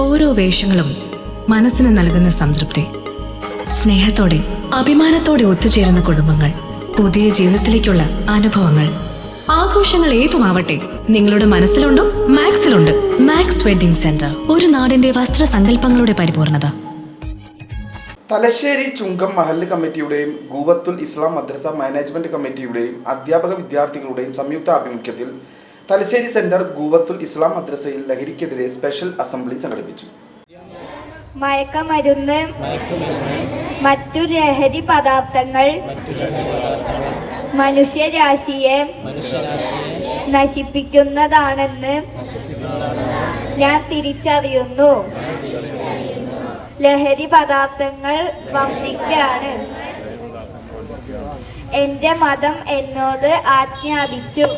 ഓരോ വേഷങ്ങളും മനസ്സിന് നൽകുന്ന സംതൃപ്തി. സ്നേഹത്തോടെ അഭിമാനത്തോടെ ഒത്തുചേരുന്ന കുടുംബങ്ങൾ പുതിയ ജീവിതത്തിലേക്കുള്ള അനുഭവങ്ങൾ. ആഘോഷങ്ങൾ ഏതുമാവട്ടെ നിങ്ങളുടെ മനസ്സിലുണ്ടോ മാക്സിലുണ്ട്. മാക്സ് വെഡിംഗ് സെന്റർ ഒരു നാടിന്റെ വസ്ത്ര വസ്ത്രസങ്കല്പങ്ങളുടെ പരിപൂർണത. തലശ്ശേരി ചുങ്കം മഹല്ല് കമ്മിറ്റിയുടെയും ഗൂവത്തുൽ ഇസ്ലാം മദ്രസ മാനേജ്മെന്റ് കമ്മിറ്റിയുടെയും അധ്യാപക വിദ്യാർത്ഥികളുടെയും സംയുക്ത ആഭിമുഖ്യത്തിൽ തലശ്ശേരി സെന്റർ ഗൂവത്തുൽ ഇസ്ലാം മദ്രസയിൽ ലഹരിക്കെതിരെ സ്പെഷ്യൽ അസംബ്ലി സംഘടിപ്പിച്ചു. മയക്കമരുന്ന് മറ്റു ലഹരി പദാർത്ഥങ്ങൾ മനുഷ്യരാശിയെ നശിപ്പിക്കുന്നതാണെന്ന് ഞാൻ തിരിച്ചറിയുന്നു. ലഹരി പദാർത്ഥങ്ങൾ വംശിക്കാണ്. എന്റെ മതം എന്നോട് ആജ്ഞാപിച്ചു.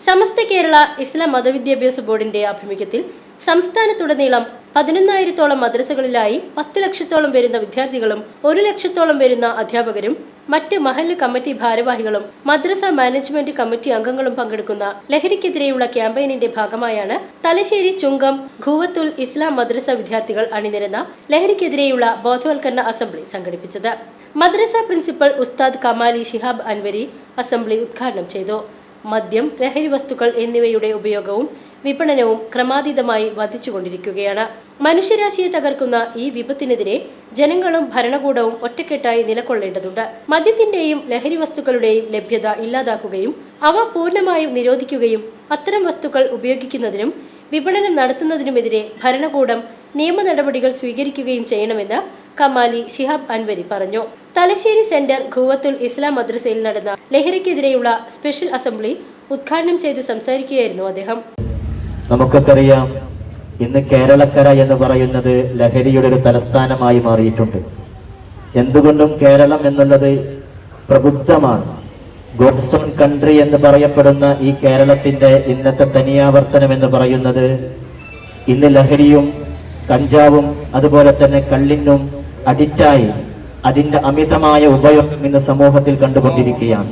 സമസ്ത കേരള ഇസ്ലാം മതവിദ്യാഭ്യാസ ബോർഡിന്റെ ആഭിമുഖ്യത്തിൽ സംസ്ഥാനത്തുടനീളം പതിനൊന്നായിരത്തോളം മദ്രസകളിലായി പത്ത് ലക്ഷത്തോളം വരുന്ന വിദ്യാർത്ഥികളും ഒരു ലക്ഷത്തോളം വരുന്ന അധ്യാപകരും മറ്റ് മഹല്ല് കമ്മിറ്റി ഭാരവാഹികളും മദ്രസ മാനേജ്മെന്റ് കമ്മിറ്റി അംഗങ്ങളും പങ്കെടുക്കുന്ന ലഹരിക്കെതിരെയുള്ള ക്യാമ്പയിനിന്റെ ഭാഗമായാണ് തലശ്ശേരി ചുങ്കം ഖൂവത്തുൽ ഇസ്ലാം മദ്രസ വിദ്യാർത്ഥികൾ അണിനിരന്ന ലഹരിക്കെതിരെയുള്ള ബോധവൽക്കരണ അസംബ്ലി സംഘടിപ്പിച്ചത്. മദ്രസ പ്രിൻസിപ്പൽ ഉസ്താദ് കമാലി ഷിഹാബ് അൻവരി അസംബ്ലി ഉദ്ഘാടനം ചെയ്തു. മദ്യം ലഹരി വസ്തുക്കൾ എന്നിവയുടെ ഉപയോഗവും വിപണനവും ക്രമാതീതമായി വർദ്ധിച്ചുകൊണ്ടിരിക്കുകയാണ്. മനുഷ്യരാശിയെ തകർക്കുന്ന ഈ വിപത്തിനെതിരെ ജനങ്ങളും ഭരണകൂടവും ഒറ്റക്കെട്ടായി നിലകൊള്ളേണ്ടതുണ്ട്. മദ്യത്തിന്റെയും ലഹരി വസ്തുക്കളുടെയും ലഭ്യത ഇല്ലാതാക്കുകയും അവ പൂർണമായും നിരോധിക്കുകയും അത്തരം വസ്തുക്കൾ ഉപയോഗിക്കുന്നതിനും വിപണനം നടത്തുന്നതിനുമെതിരെ ഭരണകൂടം നിയമ നടപടികൾ സ്വീകരിക്കുകയും ചെയ്യണമെന്ന് കമാലി ഷിഹാബ് അൻവരി പറഞ്ഞു. തലശ്ശേരി സെന്റർ ഖുവത്തുൽ ഇസ്ലാം മദ്രസയിൽ നടന്ന ലഹരിക്കെതിരെയുള്ള സ്പെഷ്യൽ അസംബ്ലി ഉദ്ഘാടനം ചെയ്ത് സംസാരിക്കുകയായിരുന്നു അദ്ദേഹം. നമുക്കൊക്കെ ഇന്ന് കേരളക്കര എന്ന് പറയുന്നത് ലഹരിയുടെ ഒരു തലസ്ഥാനമായി മാറിയിട്ടുണ്ട്. എന്തുകൊണ്ടും കേരളം എന്നുള്ളത് പ്രബുദ്ധമാണ്. ഗോഡ്സൺ കൺട്രി എന്ന് പറയപ്പെടുന്ന ഈ കേരളത്തിന്റെ ഇന്നത്തെ തനിയാവർത്തനം എന്ന് പറയുന്നത് ഇന്ന് ലഹരിയും കഞ്ചാവും അതുപോലെ തന്നെ കള്ളിനും അഡിക്റ്റായി അതിന്റെ അമിതമായ ഉപയോഗം ഇന്ന് സമൂഹത്തിൽ കണ്ടുകൊണ്ടിരിക്കുകയാണ്.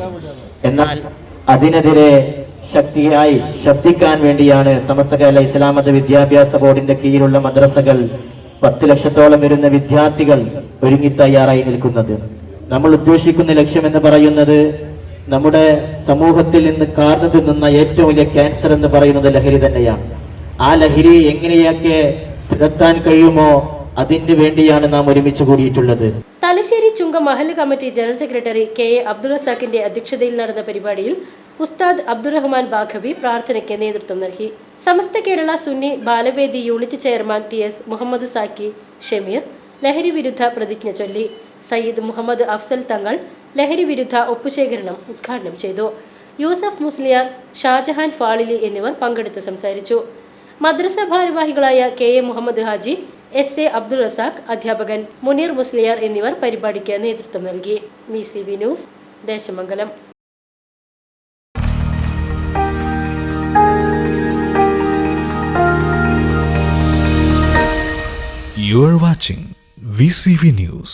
എന്നാൽ അതിനെതിരെ ശക്തിയായി ശബ്ദിക്കാൻ വേണ്ടിയാണ് സമസ്ത കേരള ഇസ്ലാമത വിദ്യാഭ്യാസ ബോർഡിന്റെ കീഴിലുള്ള മദ്രസകൾ പത്ത് ലക്ഷത്തോളം വരുന്ന വിദ്യാർത്ഥികൾ ഒരുങ്ങി തയ്യാറായി നിൽക്കുന്നത്. നമ്മൾ ഉദ്ദേശിക്കുന്ന ലക്ഷ്യം എന്ന് പറയുന്നത് നമ്മുടെ സമൂഹത്തിൽ നിന്ന് കാർന്നു തിന്നുന്ന ഏറ്റവും വലിയ ക്യാൻസർ എന്ന് പറയുന്നത് ലഹരി തന്നെയാണ്. ആ ലഹരി എങ്ങനെയൊക്കെ തുരത്താൻ കഴിയുമോ അതിന് വേണ്ടിയാണ് നാം ഒരുമിച്ച് കൂടിയിട്ടുള്ളത്. തലശ്ശേരി ചുങ്ക മഹല്ല് committee general secretary K A Abdul റസാഖിന്റെ അധ്യക്ഷതയിൽ നടന്ന പരിപാടിയിൽ ഉസ്താദ് അബ്ദുറഹ്മാൻ ബാഖബി പ്രാർത്ഥനയ്ക്ക് നേതൃത്വം നൽകി. Samastha Kerala Sunni Balavedi unit chairman T S Muhammad Saki Shameer ലഹരി വിരുദ്ധ പ്രതിജ്ഞ ചൊല്ലി. സയ്യിദ് മുഹമ്മദ് അഫ്സൽ തങ്ങൾ ലഹരി വിരുദ്ധ ഒപ്പുശേഖരണം ഉദ്ഘാടനം ചെയ്തു. യൂസഫ് മുസ്ലിയാർ ഷാജഹാൻ ഫാളിലി എന്നിവർ പങ്കെടുത്ത് സംസാരിച്ചു. മദ്രസ ഭാരവാഹികളായ K A Muhammad Haji S A Abdul Razak അധ്യാപകൻ മുനീർ മുസ്ലിയാർ എന്നിവർ പരിപാടിക്ക് നേതൃത്വം നൽകി മി C B news Desamangalam You are watching VCV News.